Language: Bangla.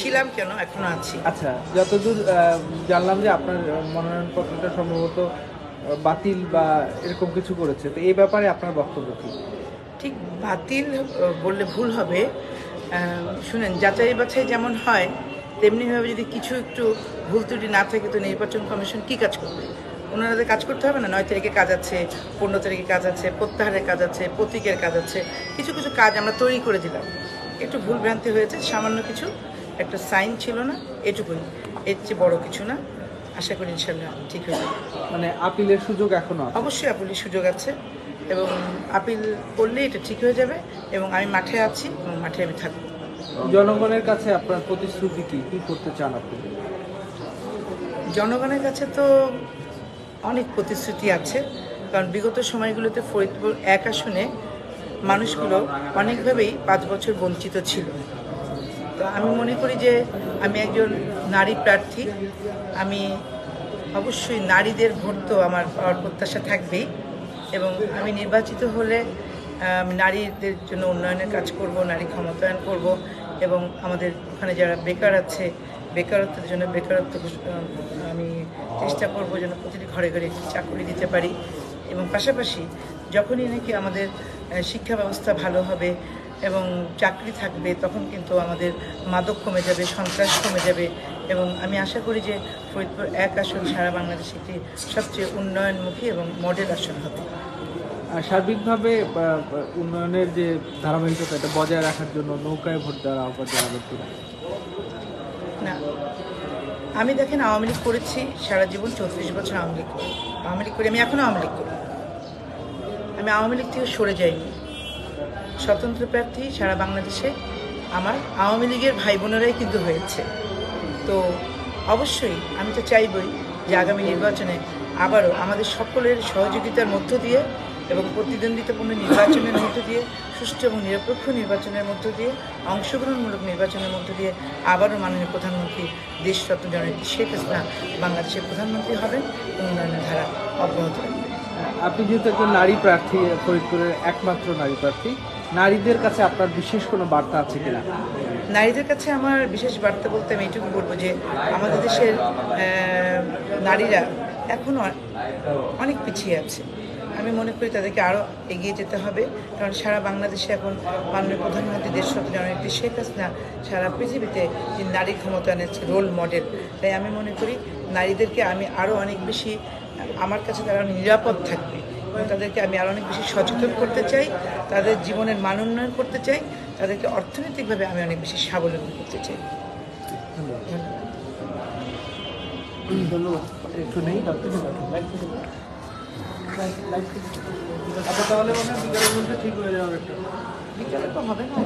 ছিলাম কেন? এখনও আছি। আচ্ছা যতদূর জানলাম যে আপনার মনোনয়নপত্রটা সম্ভবত বাতিল বা এরকম কিছু করেছে। তো এই ব্যাপারে আপনার বক্তব্য কি? ঠিক বাতিল বললে ভুল হবে। শুনেন যাচাই বাছাই যেমন হয় তেমনিভাবে যদি কিছু একটু ভুল ত্রুটি না থাকে তো নির্বাচন কমিশন কি কাজ করবে? ওনাদের কাজ করতে হবে না? নয় তারিখে কাজ আছে পনেরো তারিখে কাজ আছে প্রত্যাহারের কাজ আছে প্রতীকের কাজ আছে। কিছু কিছু কাজ আমরা তৈরি করে দিলাম। একটু ভুল ভ্রান্তি হয়েছে সামান্য কিছু একটা সাইন ছিল না এটুকুই। এর চেয়ে বড় কিছু না। আশা করি ইনশাল্লাহ ঠিক হয়ে যাবে। মানে আপিলের সুযোগ এখনও অবশ্যই আপিলের সুযোগ আছে এবং আপিল করলে এটা ঠিক হয়ে যাবে এবং আমি মাঠে আছি এবং মাঠে আমি থাকব। জনগণের কাছে আপনার প্রতিশ্রুতি কি? কি করতে চান আপনি? জনগণের কাছে তো অনেক প্রতিশ্রুতি আছে কারণ বিগত সময়গুলোতে ফরিদপুর এক আসনে মানুষগুলো অনেকভাবেই পাঁচ বছর বঞ্চিত ছিল। আমি মনে করি যে আমি একজন নারী প্রার্থী। আমি অবশ্যই নারীদের ভোট তো আমার পাওয়ার প্রত্যাশা থাকবেই এবং আমি নির্বাচিত হলে নারীদের জন্য উন্নয়নের কাজ করব, নারী ক্ষমতায়ন করব এবং আমাদের ওখানে যারা বেকার আছে, বেকারত্বের জন্য বেকারত্ব আমি চেষ্টা করব যেন প্রতিটি ঘরে ঘরে একটি চাকরি দিতে পারি এবং পাশাপাশি যখনই নাকি আমাদের শিক্ষা ব্যবস্থা ভালো হবে এবং চাকরি থাকবে তখন কিন্তু আমাদের মাদক কমে যাবে সন্ত্রাস কমে যাবে এবং আমি আশা করি যে ফরিদপুর এক আসন সারা বাংলাদেশে একটি সবচেয়ে উন্নয়নমুখী এবং মডেল আসন হবে। আর সার্বিকভাবে উন্নয়নের যে ধারাবাহিকতা এটা বজায় রাখার জন্য নৌকায় ভোট দেওয়ার আহ্বান জানাবেন না। আমি দেখেন আওয়ামী লীগ করেছি সারা জীবন চৌত্রিশ বছর আওয়ামী লীগ করি। আওয়ামী লীগ করি আমি এখনও আওয়ামী লীগ করি। আমি আওয়ামী লীগ থেকে সরে যাইনি। স্বতন্ত্র প্রার্থী সারা বাংলাদেশে আমার আওয়ামী লীগের ভাই বোনেরাই কিন্তু হয়েছে। তো অবশ্যই আমি তো চাইবই যে আগামী নির্বাচনে আবারও আমাদের সকলের সহযোগিতার মধ্য দিয়ে এবং প্রতিদ্বন্দ্বিতাপূর্ণ নির্বাচনের মধ্য দিয়ে, সুষ্ঠু এবং নিরপেক্ষ নির্বাচনের মধ্য দিয়ে, অংশগ্রহণমূলক নির্বাচনের মধ্য দিয়ে আবারও মাননীয় প্রধানমন্ত্রী দেশ দেশরত্ন জননেত্রী শেখ হাসিনা বাংলাদেশের প্রধানমন্ত্রী হবেন উন্নয়নের ধারা অব্যাহত রাখবেন। আপনি যেহেতু একজন নারী প্রার্থী, ফরিদপুরের একমাত্র নারী প্রার্থী নারীদের কাছে আপনার বিশেষ কোনো বার্তা আছে কিনা? নারীদের কাছে আমার বিশেষ বার্তা বলতে আমি এটুকু বলব যে আমাদের দেশের নারীরা এখনও অনেক পিছিয়ে আছে। আমি মনে করি তাদেরকে আরও এগিয়ে যেতে হবে, কারণ সারা বাংলাদেশে এখন মাননীয় প্রধানমন্ত্রী দেশরত্ন জননেত্রী শেখ হাসিনা, সারা পৃথিবীতে যে নারী ক্ষমতায়নের রোল মডেল তাই আমি মনে করি নারীদেরকে আমি আরও অনেক বেশি, আমার কাছে তারা নিরাপদ থাকবে। এবং তাদেরকে আমি আরও অনেক বেশি সচেতন করতে চাই তাদের জীবনের মান উন্নয়ন করতে চাই তাদেরকে অর্থনৈতিকভাবে আমি অনেক বেশি স্বাবলম্বী করতে চাই। ধন্যবাদ। একটু নেই তাহলে বিকালের মধ্যে ঠিক হয়ে যাবে একটা। বিকেলে তো হবে না